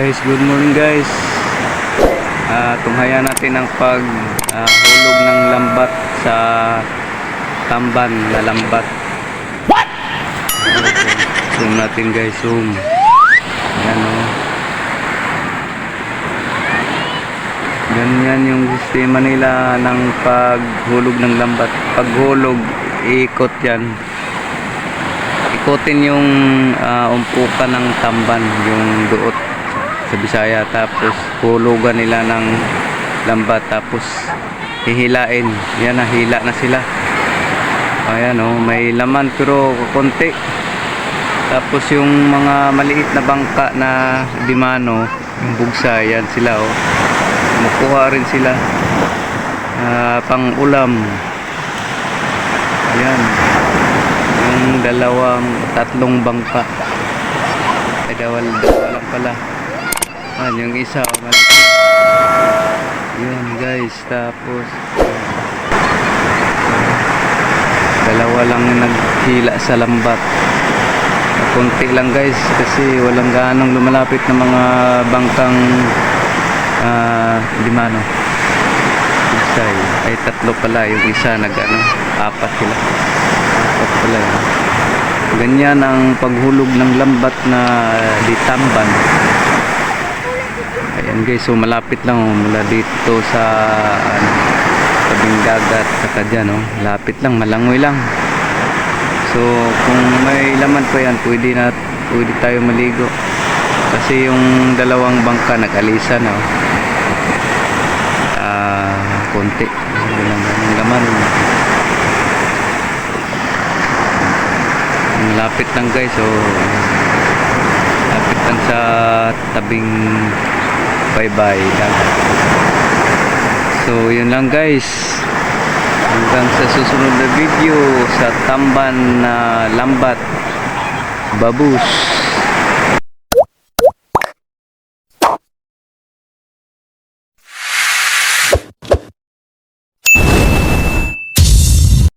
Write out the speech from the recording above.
guys, good morning guys. Ah, tunghaya natin ang pag ah, hulog ng lambat sa tamban na lambat. What? Zoom natin guys, zoom. Ayan o. Ganyan yung sistema nila ng paghulog ng lambat. Paghulog, ikot yan. Ikotin yung ah, umpukan ng tamban, yung duot sa Bisaya. Tapos hulugan nila ng lambat. Tapos hihilain. Yan na, na sila. Ayan o, may laman pero konti. Tapos yung mga maliit na bangka na dimano, yung bugsa, yan sila o. Makuha rin sila. Ah, pang ulam. Ayan. Yung dalawang, tatlong bangka. Ay, dawal, dalawa lang pala. Ayan, yung isa, oh. Yun guys, tapos dalawa lang naghila sa lambat konti lang guys kasi walang ganong lumalapit na mga bangkang ah limano isa eh. ay tatlo pala yung isa nag ano apat sila apat pala yun. ganyan ang paghulog ng lambat na ditamban ayan guys so malapit lang oh, mula dito sa ano, tabing dagat saka dyan oh, lapit lang malangoy lang. So kung may laman pa yan pwede na pwede tayo maligo. Kasi yung dalawang bangka nag-alisa na oh. ah konti. Walang ganong laman. Malapit lang guys so lapit lang sa tabing bye-bye. Lang so yun lang guys. Hanggang sa susunod na video sa tamban na lambat. Babus